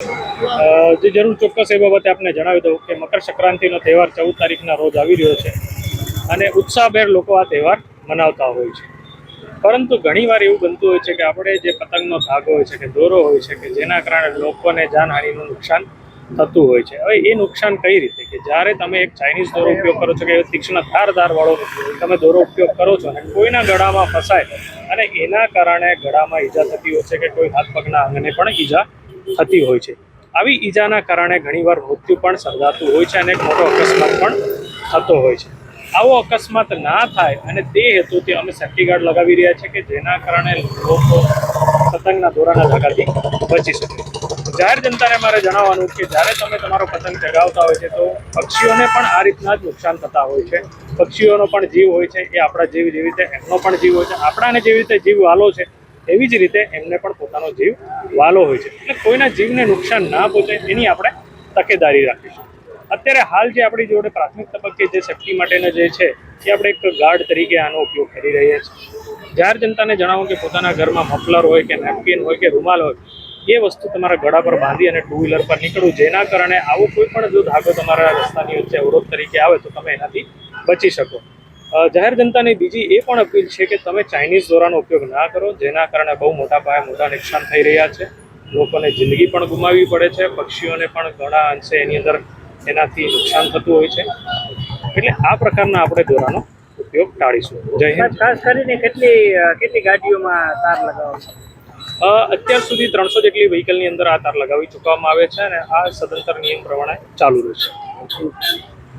જે જરૂર ચોક્કસ એ બાબતે આપને જણાવી દઉં કે મકર સંક્રાંતિનો તહેવાર ચૌદ તારીખના રોજ આવી રહ્યો છે અને ઉત્સાહભેર લોકો આ તહેવાર મનાવતા હોય છે. પરંતુ ઘણીવાર એવું બનતું હોય છે કે આપણે જે પતંગનો ધાગો હોય છે કે દોરો હોય છે કે જેના કારણે લોકોને જાનહાનિનું નુકસાન થતું હોય છે. હવે એ નુકસાન કઈ રીતે? કે જ્યારે તમે એક ચાઇનીઝ દોરો ઉપયોગ કરો છો કે તીક્ષ્ણ ધારધારવાળો ધાર તમે દોરો ઉપયોગ કરો છો અને કોઈના ગળામાં ફસાય અને એના કારણે ગળામાં ઈજા થતી હોય છે કે કોઈ હાથ પગના અંગને પણ ઈજા થતી હોય છે. આવી ઈજાના કારણે ઘણીવાર મૃત્યુ પણ સર્જાતું હોય છે અને એક મોટો અકસ્માત પણ થતો હોય છે. આવો અકસ્માત ના થાય અને તે હેતુથી અમે સેફ્ટી ગાર્ડ લગાવી રહ્યા છીએ કે જેના કારણે લોકો પતંગના દોરાના ધગાથી બચી શકે. જાહેર જનતાને મારે જણાવવાનું કે જ્યારે તમે તમારો પતંગ ચગાવતા હોય છે તો પક્ષીઓને પણ આ રીતના જ નુકસાન થતા હોય છે. પક્ષીઓનો પણ જીવ હોય છે, એ આપણા જીવ જેવી રીતે એમનો પણ જીવ હોય છે. આપણાને જેવી રીતે જીવ વાલો છે એવી જ રીતે એમને પણ પોતાનો જીવ વાલો હોય છે. એટલે કોઈના જીવને નુકસાન ના પહોંચે એની આપણે તકેદારી રાખીશું. અત્યારે હાલ જે આપણી જોડે પ્રાથમિક તબક્કે જે સેફ્ટી માટેના જે છે, એ આપણે એક ગાર્ડ તરીકે આનો ઉપયોગ કરી રહ્યા છીએ. જાહેર જનતાને જણાવો કે પોતાના ઘરમાં મફલર હોય કે નેપકિન હોય કે રૂમાલ હોય, એ વસ્તુ તમારા ગળા પર બાંધી અને ટુ વ્હીલર પર નીકળવું. જેના કારણે આવો કોઈ પણ જો ધાગો તમારા રસ્તાની વચ્ચે અવરોધ તરીકે આવે તો તમે એનાથી બચી શકો. જાહેર જનતાની બીજી એ પણ અપીલ છે કે તમે ચાઇનીઝ દોરાનો ઉપયોગ ના કરો જેના કારણે બહુ મોટા પાયે મોટા નુકસાન થઈ રહ્યા છે. લોકોને જિંદગી પણ ગુમાવવી પડે છે પક્ષીઓને પણ ઘણા અંશે એની અંદર એનાથી નુકસાન થતું હોય છે. એટલે આ પ્રકારના આપણે દોરાનો ઉપયોગ ટાળીશું. જય હિન્દ. ખાસ કરીને કેટલી કેટલી ગાડીઓમાં તાર લગાવવા અત્યાર સુધી ત્રણસો જેટલી વ્હીકલની અંદર આ તાર લગાવી ચૂકવામાં આવે છે અને આ સદંતર નિયમ પ્રમાણે ચાલુ રહેશે